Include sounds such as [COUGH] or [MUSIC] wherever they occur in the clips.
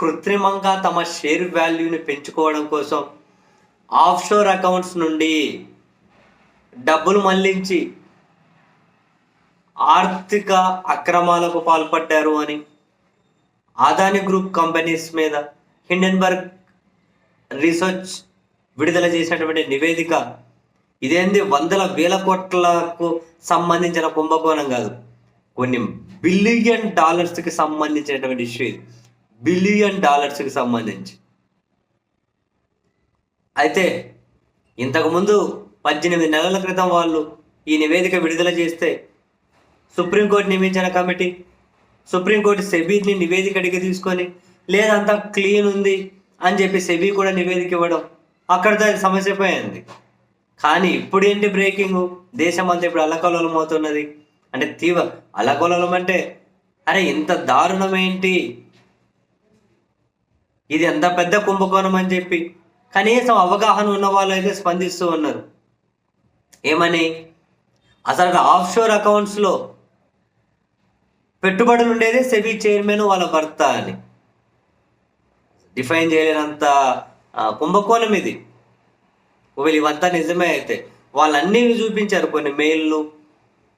కృత్రిమంగా తమ షేర్ వాల్యూని పెంచుకోవడం కోసం ఆఫ్షోర్ అకౌంట్స్ నుండి డబ్బులు మళ్ళించి ఆర్థిక అక్రమాలకు పాల్పడ్డారు అని ఆదాని గ్రూప్ కంపెనీస్ మీద హిండెన్బర్గ్ రీసెర్చ్ విడుదల చేసినటువంటి నివేదిక ఇదేంది? వందల వేల కోట్లకు సంబంధించిన కుంభకోణం కాదు. కొన్ని బిలియన్ డాలర్స్కి సంబంధించినటువంటి ఇష్యూ ఇది. బిలియన్ డాలర్స్కి సంబంధించి. అయితే ఇంతకుముందు పద్దెనిమిది నెలల క్రితం వాళ్ళు ఈ నివేదిక విడుదల చేస్తే సుప్రీంకోర్టు నియమించిన కమిటీ సుప్రీంకోర్టు సెబీని నివేదిక అడిగి తీసుకొని లేదంతా క్లీన్ ఉంది అని చెప్పి సెబీ కూడా నివేదిక ఇవ్వడం అక్కడ దాని సమస్య పోయింది కానీ ఇప్పుడు ఏంటి బ్రేకింగ్? దేశం అంతా ఇప్పుడు అల్లకల్లోలం అవుతున్నది. అంటే తీవ్ర అల్లకల్లోలం అంటే అరే ఇంత దారుణం ఏంటి? ఇది ఎంత పెద్ద కుంభకోణం అని చెప్పి కనీసం అవగాహన ఉన్న వాళ్ళు అయితే స్పందిస్తూ ఉన్నారు. ఏమని? అసలు ఆఫ్షోర్ అకౌంట్స్లో పెట్టుబడులు ఉండేది సెబీ చైర్మన్ వాళ్ళ భర్త అని. డిఫైన్ చేయలేనంత కుంభకోణం ఇది. ఒకవేళ ఇవంతా నిజమే అయితే వాళ్ళన్నీ చూపించారు కొన్ని మెయిల్లు.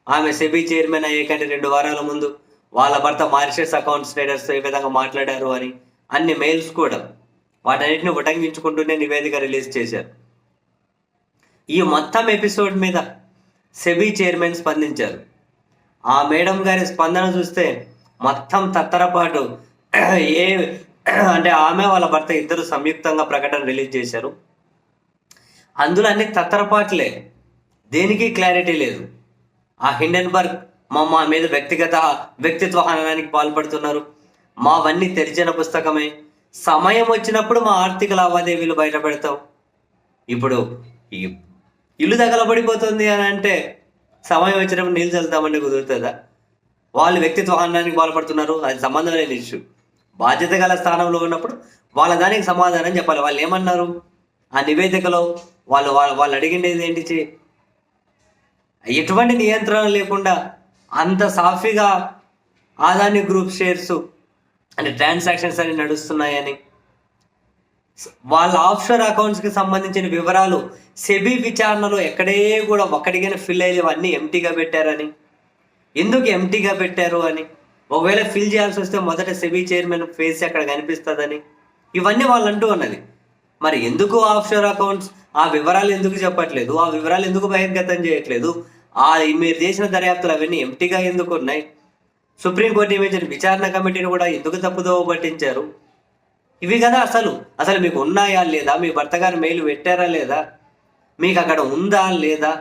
ఆమె సెబీ చైర్మన్ అయ్యే కంటే రెండు వారాల ముందు వాళ్ళ భర్త మారిషస్ అకౌంట్ ట్రేడర్స్ ఏ విధంగా మాట్లాడారు అని అన్ని మెయిల్స్ కూడా వాటన్నిటిని ఉటంకించుకుంటూనే నివేదిక రిలీజ్ చేశారు. ఈ మొత్తం ఎపిసోడ్ మీద సెబీ చైర్మన్ స్పందించారు. ఆ మేడం గారి స్పందన చూస్తే మొత్తం తత్తరపాటు ఏ అంటే ఆమె వాళ్ళ భర్త ఇద్దరు సంయుక్తంగా ప్రకటన రిలీజ్ చేశారు. అందులో అన్ని తత్తరపాట్లే. దేనికి క్లారిటీ లేదు. ఆ హిండెన్బర్గ్ మా మా మీద వ్యక్తిగత వ్యక్తిత్వ హననానికి పాల్పడుతున్నారు. మావన్నీ తెరిచిన పుస్తకమే. సమయం వచ్చినప్పుడు మా ఆర్థిక లావాదేవీలు బయట పెడతాం ఇప్పుడు ఈ ఇల్లు తగలబడిపోతుంది అని అంటే సమయం వచ్చినప్పుడు నీళ్ళు చల్లుతామంటే కుదురుతుందా? వాళ్ళు వ్యక్తిత్వ బాధపడుతున్నారు. అది సంబంధం లేని ఇష్యూ. బాధ్యత గల స్థానంలో ఉన్నప్పుడు వాళ్ళ దానికి సమాధానం చెప్పాలి. వాళ్ళు ఏమన్నారు? ఆ నివేదికలో వాళ్ళు వాళ్ళు వాళ్ళు అడిగిండేది ఏంటి చే- ఎటువంటి నియంత్రణ లేకుండా అంత సాఫీగా ఆదాని గ్రూప్ షేర్స్ అంటే ట్రాన్సాక్షన్స్ అని నడుస్తున్నాయని. వాళ్ళ ఆఫ్షోర్ అకౌంట్స్కి సంబంధించిన వివరాలు సెబీ విచారణలో ఎక్కడే కూడా ఒక్కడికైనా ఫిల్ అయ్యేవన్నీ ఎంటీగా పెట్టారని. ఎందుకు ఎంటీగా పెట్టారు అని. ఒకవేళ ఫిల్ చేయాల్సి వస్తే మొదట సెబీ చైర్మన్ ఫేస్ అక్కడ కనిపిస్తుందని. ఇవన్నీ వాళ్ళు అంటూ ఉన్నది. మరి ఎందుకు ఆఫ్షోర్ అకౌంట్స్ ఆ వివరాలు ఎందుకు చెప్పట్లేదు? ఆ వివరాలు ఎందుకు బహిర్గతం చేయట్లేదు? ఆ మీరు చేసిన దర్యాప్తులు అవన్నీ ఎంటీగా ఎందుకు ఉన్నాయి? సుప్రీంకోర్టు నియమించిన విచారణ కమిటీని కూడా ఎందుకు తప్పుదో పట్టించారు? ఇవి కదా అసలు. అసలు మీకు ఉన్నాయా లేదా? మీ భర్త గారు మెయిల్ పెట్టారా లేదా? మీకు అక్కడ ఉందా లేదా?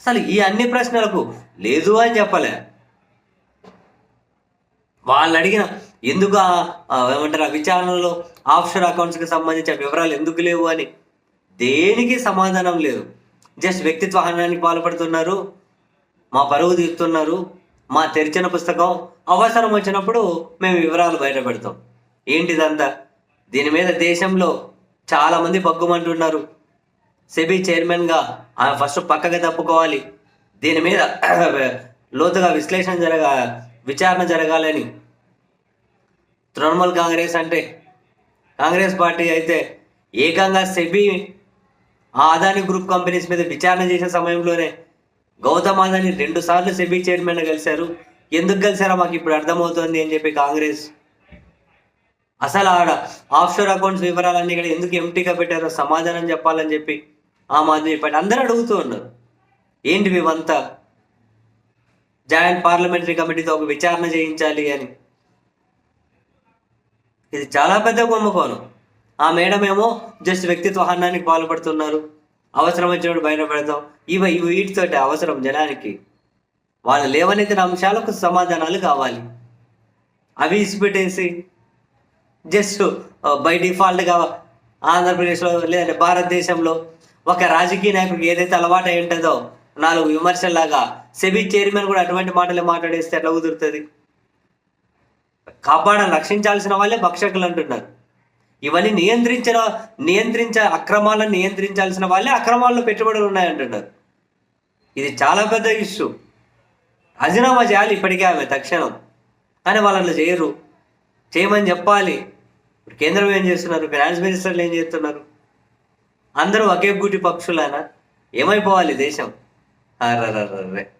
అసలు ఈ అన్ని ప్రశ్నలకు లేదు అని చెప్పలే. వాళ్ళు అడిగిన ఎందుకు ఏమంటారు ఆ విచారణలో ఆఫ్షోర్ అకౌంట్స్కి సంబంధించిన వివరాలు ఎందుకు లేవు అని? దేనికి సమాధానం లేదు? జస్ట్ వ్యక్తిత్వ హననానికి పాల్పడుతున్నారు మా పరువు తీస్తున్నారు మా తెరిచిన పుస్తకం అవసరం వచ్చినప్పుడు మేము వివరాలు బయట పెడతాం ఏంటిదంతా? దీని మీద దేశంలో చాలామంది పగ్గుమంటున్నారు బగ్గుమంటున్నారు సెబీ చైర్మన్గా ఆమె ఫస్ట్ పక్కగా తప్పుకోవాలి. దీని మీద [CLEARS THROAT] లోతుగా విశ్లేషణ జరగ విచారణ జరగాలని తృణమూల్ కాంగ్రెస్ అంటే కాంగ్రెస్ పార్టీ అయితే ఏకంగా సెబీ ఆ అదాని గ్రూప్ కంపెనీస్ మీద విచారణ చేసే సమయంలోనే గౌతమ్ అదాని రెండు సార్లు సెబీ చైర్మన్ కలిశారు. ఎందుకు కలిశారో మాకు ఇప్పుడు అర్థమవుతోంది అని చెప్పి కాంగ్రెస్ అసలు ఆడ ఆఫ్షోర్ అకౌంట్స్ వివరాలన్నీ ఇక్కడ ఎందుకు ఎంటీగా పెట్టారో సమాధానం చెప్పాలని చెప్పి ఆమ్ ఆద్మీ పార్టీ అందరూ అడుగుతూ ఉన్నారు. ఏంటి ఇవంతా జాయింట్ పార్లమెంటరీ కమిటీతో ఒక విచారణ చేయించాలి అని. ఇది చాలా పెద్ద కుంభకోణం. ఆ మేడం ఏమో జస్ట్ వ్యక్తిత్వ హానానికి పాల్పడుతున్నారు. అవసరం వచ్చినప్పుడు బయట పెడతాం. ఇవి ఇవి వీటితోటి అవసరం జనానికి. వాళ్ళు లేవనెత్తిన అంశాలకు సమాధానాలు కావాలి. అవి ఇసిపెట్టేసి జస్ట్ బై డిఫాల్ట్గా ఆంధ్రప్రదేశ్లో లేదంటే భారతదేశంలో ఒక రాజకీయ నాయకుడికి ఏదైతే అలవాటు అయి ఉంటుందో నాలుగు విమర్శల్లాగా సెబీ చైర్మన్ కూడా అటువంటి మాటలే మాట్లాడేస్తే ఎట్లా కుదురుతుంది? కాపాడాలి రక్షించాల్సిన వాళ్ళే భక్షకులు అంటున్నారు. ఇవన్నీ నియంత్రించిన నియంత్రించ అక్రమాలను నియంత్రించాల్సిన వాళ్ళే అక్రమాల్లో పెట్టుబడులు ఉన్నాయంటున్నారు. ఇది చాలా పెద్ద ఇష్యూ. రాజీనామా చేయాలి ఇప్పటికే ఆమె తక్షణం. కానీ వాళ్ళు అట్లా చేయరు. చేయమని చెప్పాలి. ఇప్పుడు కేంద్రం ఏం చేస్తున్నారు? ఫైనాన్స్ మినిస్టర్లు ఏం చేస్తున్నారు? అందరూ ఒకే గుటి పక్షులైనా? ఏమైపోవాలి దేశం? అర్రర్రర్రే.